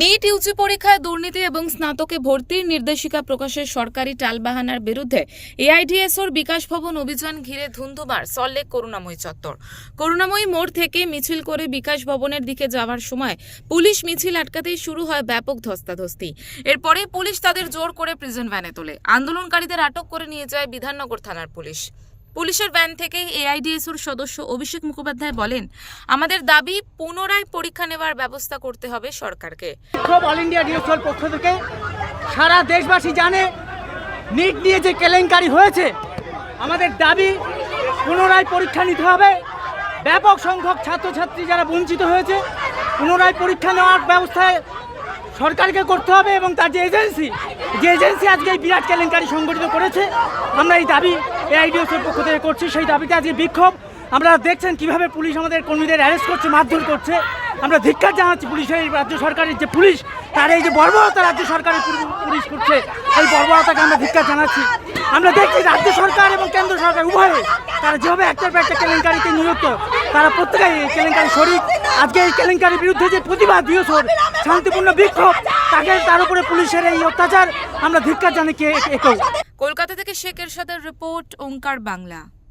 NEET Yuji পরীক্ষায় দুর্নীতি এবং স্নাতকে ভর্তির নির্দেশিকা প্রকাশের সরকারি টালবাহানার বিরুদ্ধে এআইডিএসওর বিকাশ ভবন অভিযান ঘিরে ধুন্ধুমার সল্লেক করুণাময়ী চত্বর। করুণাময়ী মোড় থেকে মিছিল করে বিকাশ ভবনের দিকে যাওয়ার সময় পুলিশ মিছিল আটকাতেই শুরু হয় ব্যাপক ধস্তাধস্তি। এরপরে পুলিশ তাদের জোর করে প্রিজন ভ্যানে তোলে। আন্দোলনকারীদের আটক করে নিয়ে যায় বিধাননগর থানার পুলিশ। পুলিশের ভ্যান থেকে এআইডিএসওর সদস্য অভিষেক মুখোপাধ্যায় বলেন, আমাদের দাবি পুনরায় পরীক্ষা নেওয়ার ব্যবস্থা করতে হবে সরকারকে। অল ইন্ডিয়া ডিএসএল পক্ষ থেকে সারা দেশবাসী জানে, নিট নিয়ে যে কেলেঙ্কারি হয়েছে, আমাদের দাবি পুনরায় পরীক্ষা নিতে হবে। ব্যাপক সংখ্যক ছাত্রছাত্রী যারা বঞ্চিত হয়েছে, পুনরায় পরীক্ষা নেওয়ার ব্যবস্থায় সরকারকে করতে হবে এবং তার যে এজেন্সি যে এজেন্সি আজকে এই বিরাট কেলেঙ্কারি সংগঠিত করেছে, আমরা এই দাবি এআইডিওসের পক্ষ থেকে করছি। সেই দাবিতে আজকে বিক্ষোভ। আমরা দেখছেন কীভাবে পুলিশ আমাদের কর্মীদের অ্যারেস্ট করছে, মারধর করছে। আমরা ধিক্ষার জানাচ্ছি পুলিশের এই রাজ্য সরকারের যে পুলিশ, তার এই যে বর্বরতা রাজ্য সরকারের পুলিশ করছে, এই বর্বরতাকে আমরা ধিক্কার জানাচ্ছি। আমরা দেখছি রাজ্য সরকার এবং কেন্দ্র সরকার উভয়ে, তারা যেভাবে একটার পর একটা কেলেঙ্কারিতে নিযুক্ত, তারা প্রত্যেকেই এই কেলেঙ্কারি শরিক। আজকে এই কেলেঙ্কারির বিরুদ্ধে যে প্রতিবাদ দিয়েছে, শান্তিপূর্ণ বিক্ষোভ, তাকে তার উপরে পুলিশের এই অত্যাচার, আমরা ধিক্ষার জানি কে কলকাতা থেকে শেখ এরশাদের রিপোর্ট, ওঙ্কার বাংলা।